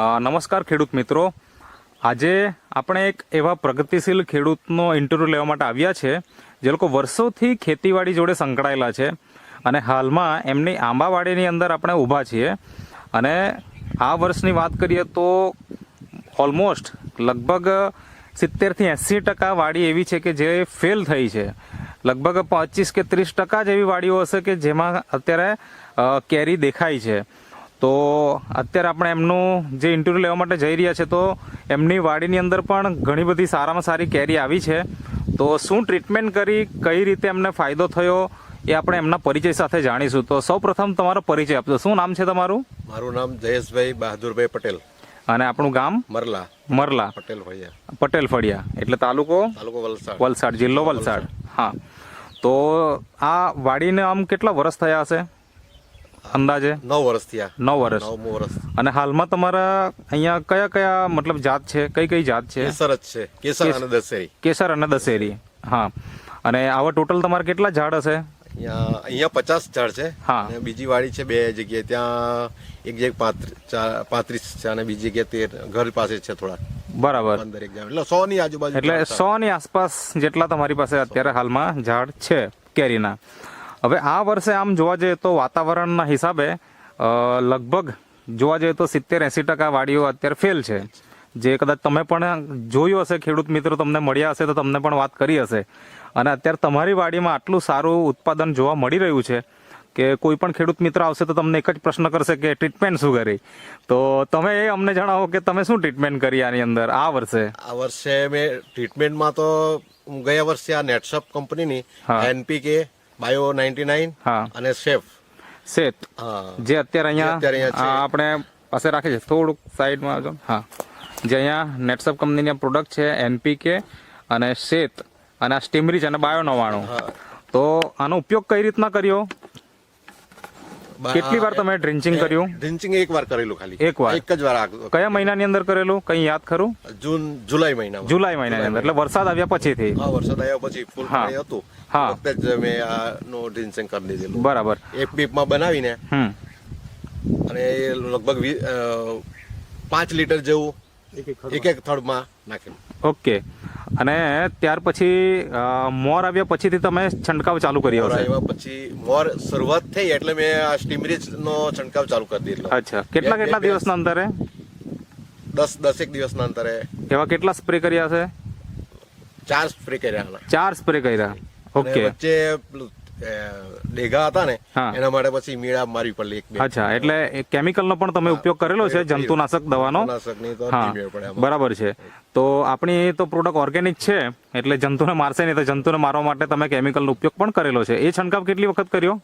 નમસ્કાર ખેડૂત મિત્રો. આજે આપણે એક એવા પ્રગતિશીલ ખેડૂતનો ઇન્ટરવ્યૂ લેવા માટે આવ્યા છે, જે લોકો વર્ષોથી ખેતીવાડી જોડે સંકળાયેલા છે અને હાલમાં એમની આંબાવાડીની અંદર આપણે ઊભા છીએ. અને આ વર્ષની વાત કરીએ તો ઓલમોસ્ટ લગભગ સિત્તેરથી એંસી ટકા વાડી એવી છે કે જે ફેલ થઈ છે. લગભગ પચીસ કે ત્રીસ ટકા જ એવી વાડીઓ હશે કે જેમાં અત્યારે કેરી દેખાય છે. તો અત્યારે આપણે એમનું જે ઇન્ટરવ્યૂ લેવા માટે જઈ રહ્યા છે તો એમની વાડીની અંદર પણ ઘણી બધી સારામાં સારી કેરી આવી છે. તો શું ટ્રીટમેન્ટ કરી કઈ રીતે એમને ફાયદો થયો એ આપણે એમના પરિચય સાથે જાણીશું. તો સૌ પ્રથમ તમારો પરિચય આપજો. શું નામ છે તમારું? મારું નામ જયેશભાઈ બહાદુરભાઈ પટેલ. અને આપણું ગામ? મરલા. મરલા. પટેલ ફળિયા. પટેલ ફળિયા. એટલે તાલુકો? તાલુકો વલસાડ. વલસાડ જિલ્લો વલસાડ. હા. તો આ વાડીને આમ કેટલા વર્ષ થયા હશે? અંદાજે? નવ વર્ષ થયા. નવ વર્ષ. નવમું વર્ષ. અને હાલમાં તમારા અહીંયા કયા કયા મતલબ જાત છે? કઈ કઈ જાત છે? કેસર જ છે. કેસર અને દશેરી. કેસર અને દશેરી. હા. અને આવા ટોટલ તમારે કેટલા ઝાડ હશે? અહીંયા અહીંયા પચાસ ઝાડ છે. હા. અને બીજી વાડી છે બે જગ્યાએ. ત્યાં એક જગ્યાએ પાંત્રીસ છે અને બીજી જગ્યાએ તેર. ઘર પાસે છે થોડા. બરાબર. એટલે સો ની આજુબાજુ એટલે સો ની આસપાસ જેટલા તમારી પાસે અત્યારે હાલમાં ઝાડ છે કેરીના. હવે આ વર્ષે આમ જોવા જઈએ તો વાતાવરણના હિસાબે લગભગ જોવા જઈએ તો સિત્તેર એંસી ટકા વાડીઓ અત્યારે ફેલ છે. જે કદાચ તમે પણ જોયું હશે ખેડૂત મિત્રો તમને મળ્યા હશે તો તમને પણ વાત કરી હશે. અને અત્યારે તમારી વાડીમાં આટલું સારું ઉત્પાદન જોવા મળી રહ્યું છે કે કોઈ પણ ખેડૂત મિત્ર આવશે તો તમને એક જ પ્રશ્ન કરશે કે ટ્રીટમેન્ટ શું કરી? તો તમે એ અમને જણાવો કે તમે શું ટ્રીટમેન્ટ કરી આની અંદર આ વર્ષે? આ વર્ષે મેં ટ્રીટમેન્ટમાં તો ગયા વર્ષે આ નેટસપ કંપનીની એનપીકે બાયો નાઇન્ટી નાઇન હા. અને સેફ. શેત જે અત્યારે અહીંયા અત્યારે અહીંયા આપણે પાસે રાખે છે. થોડુંક સાઈડમાં આવજો. હા. જે અહીંયા નેટસપ કંપનીની પ્રોડક્ટ છે એનપીકે અને શેત અને આ સ્ટીમરીજ અને બાયો નવાણું. તો આનો ઉપયોગ કઈ રીતના કર્યો? કેટલી વાર તમે ડ્રિન્ચિંગ કર્યું? ડ્રિન્ચિંગ એક વાર કરેલું ખાલી. એક વાર? એક જ વાર આ- કયા મહિનાની અંદર કરેલું? કઈ યાદ ખરું? જૂન જુલાઈ મહિના જુલાઈ મહિનાની અંદર. એટલે વરસાદ આવ્યા પછીથી હા વરસાદ આવ્યા પછી ફૂલ હા. હતું. હા. જ મેં નો ડ્રિન્ચિંગ કરી દીધેલું. બરાબર. એક પીપમાં બનાવીને હમ. અને એ લગભગ પાંચ લીટર જેવું એક એક થડમાં નાખેલું. ઓકે. અને ત્યાર પછી મોર આવ્યા પછીથી તમે છંટકાવ ચાલુ કર્યો આવ્યા પછી મોર શરૂઆત થઈ એટલે મેં આ સ્ટીમરેજ નો છંટકાવ ચાલુ કરી દીધો. અચ્છા. કેટલા કેટલા દિવસના અંતરે? દસ દસેક દિવસના અંતરે. એવા કેટલા સ્પ્રે કર્યા છે ચાર સ્પ્રે કર્યા ચાર સ્પ્રે કર્યા. ઓકે. વચ્ચે ડેગા હતા ને એના માટે પછી મીડા મારી પડે એક અચ્છા એટલે કેમિકલનો પણ તમે ઉપયોગ કરેલો છે જંતુનાશક દવાનો. બરાબર છે. તો આપણી તો પ્રોડક્ટ ઓર્ગેનિક છે એટલે જંતુને મારશે નહીં તો જંતુને મારવા માટે તમે કેમિકલનો ઉપયોગ પણ કરેલો છે. એ છંટકાવ કેટલી વખત કર્યો?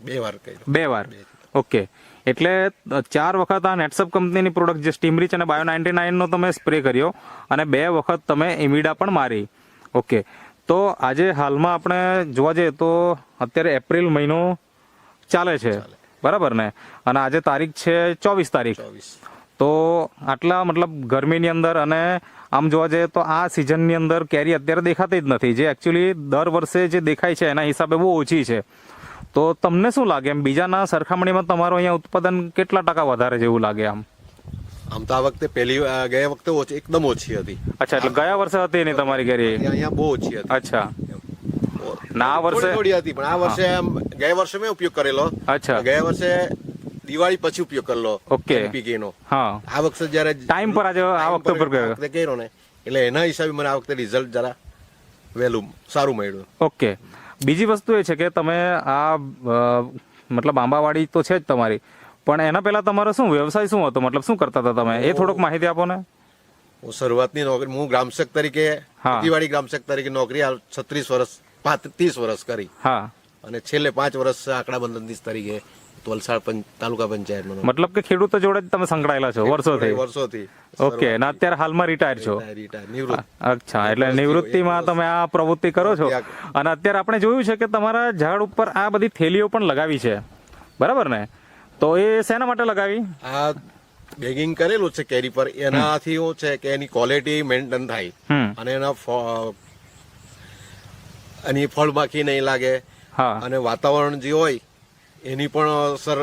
બે વાર કર્યું. બે વાર. ઓકે. એટલે ચાર વખત આ નેટસપ કંપનીની પ્રોડક્ટ જે સ્ટીમરીચ અને બાયો નાઇન્ટી નાઇનનો તમે સ્પ્રે કર્યો અને બે વખત તમે ઇમિડા પણ મારી. ઓકે. તો આજે હાલમાં આપણે જોવા જઈએ તો અત્યારે એપ્રિલ મહિનો ચાલે છે. બરાબર ને? અને આજે તારીખ છે ચોવીસ તારીખ. તો આટલા મતલબ ગરમીની અંદર અને આમ જોવા જઈએ તો આ સિઝનની અંદર કેરી અત્યારે દેખાતી જ નથી. જે એકચ્યુઅલી દર વર્ષે જે દેખાય છે એના હિસાબે બહુ ઓછી છે. તો તમને શું લાગે? એમ બીજાના સરખામણીમાં તમારું અહીંયા ઉત્પાદન કેટલા ટકા વધારે જેવું લાગે આમ? આમ તો આ વખતે પહેલી ગયા વખતે ઓછી એકદમ ઓછી હતી. અચ્છા એટલે ગયા વર્ષે હતી નહીં તમારી ઘરે? અહીંયા બહુ ઓછી હતી. અચ્છા. ના આ વર્ષે થોડી હતી પણ આ વર્ષે આમ ગયા વર્ષે મેં ઉપયોગ કરેલો. અચ્છા. ગયા વર્ષે દિવાળી પછી ઉપયોગ કરેલો ઓકે. નો હા. આ વખતે જ્યારે ટાઈમ પર આજે આ વખતે પર ગયો કર્યો. ને એટલે એના હિસાબે મને આ વખતે રિઝલ્ટ જરા વહેલું સારું મળ્યું. ઓકે. બીજી વસ્તુ એ છે કે તમે આ મતલબ આંબાવાડી તો છે જ તમારી પણ એના પહેલા તમારો શું વ્યવસાય શું હતો? મતલબ શું કરતા હતા તમે? એ થોડોક માહિતી આપો ને. હું શરૂઆતની નોકરી હું ગ્રામસેક તરીકે ખેતીવાડી ગ્રામસેક તરીકે નોકરી હાલ છત્રીસ વર્ષ પાંત્રીસ વર્ષ કરી. હા. અને છેલ્લે પાંચ વર્ષ આંકડા બંધનથી તરીકે વલસાડ તાલુકા પંચાયતમાં મતલબ કે ખેડૂતો જોડે જ તમે સંકળાયેલા છો વર્ષોથી? વર્ષોથી. ઓકે અને અત્યારે હાલમાં રિટાયર છો? અચ્છા એટલે નિવૃત્તિમાં તમે આ પ્રવૃત્તિ કરો છો? અને અત્યારે આપણે જોયું છે કે તમારા ઝાડ ઉપર આ બધી થેલીઓ પણ લગાવી છે. બરાબર ને? તો એ શેના માટે લગાવી? આ બેગિંગ કરેલું છે કેરી પર. એનાથી શું છે કે એની ક્વોલિટી મેન્ટેન થાય. અને એના એની એની બાકી નહીં લાગે. અને વાતાવરણ જે હોય એની પણ અસર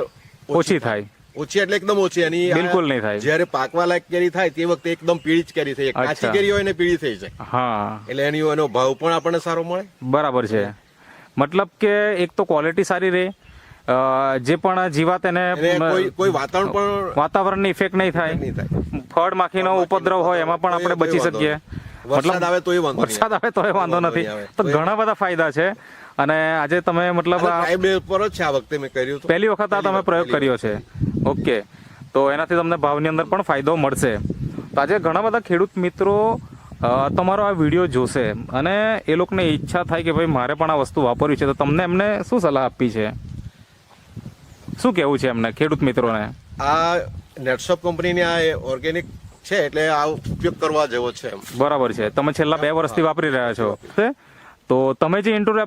ઓછી થાય. ઓછી એટલે એકદમ ઓછી. એની બિલકુલ નહીં થાય. જ્યારે પાકવા લાયક કેરી થાય તે વખતે એકદમ પીળી જ કેરી થઈ કાચી કેરી હોય ને પીળી થઈ જાય. હા. એટલે એની એનો ભાવ પણ આપણને સારો મળે. બરાબર છે. મતલબ કે એક તો ક્વોલિટી સારી રહે જે પણ જીવાત એને કોઈ વાતાવરણ પણ વાતાવરણની ઇફેક્ટ નહીં થાય. ફળ માખી માખીનો ઉપદ્રવ હોય એમાં પણ આપણે બચી શકીએ. વરસાદ આવે વાંધો વરસાદ આવે તોય વાંધો નથી. તો ઘણા બધા ફાયદા છે. અને આજે તમે મતલબ પર જ છે આ વખતે મેં કર્યું પહેલી વખત આ તમે પ્રયોગ કર્યો છે. ઓકે. તો એનાથી તમને ભાવની અંદર પણ ફાયદો મળશે. તો આજે ઘણા બધા ખેડૂત મિત્રો તમારો આ વીડિયો જોશે. અને એ લોકોને ઈચ્છા થાય કે ભાઈ મારે પણ આ વસ્તુ વાપરવી છે. તો તમને એમને શું સલાહ આપવી છે? શું કહેવું છે એમને ખેડૂત મિત્રોને? આ નેટશોપ કંપનીની આ ઓર્ગેનિક છે એટલે આ ઉપયોગ કરવા જેવો છે બરાબર છે. તમે છેલ્લા બે વર્ષથી વાપરી રહ્યા છો. તે? તો તમે જે ઇન્ટરવ્યુ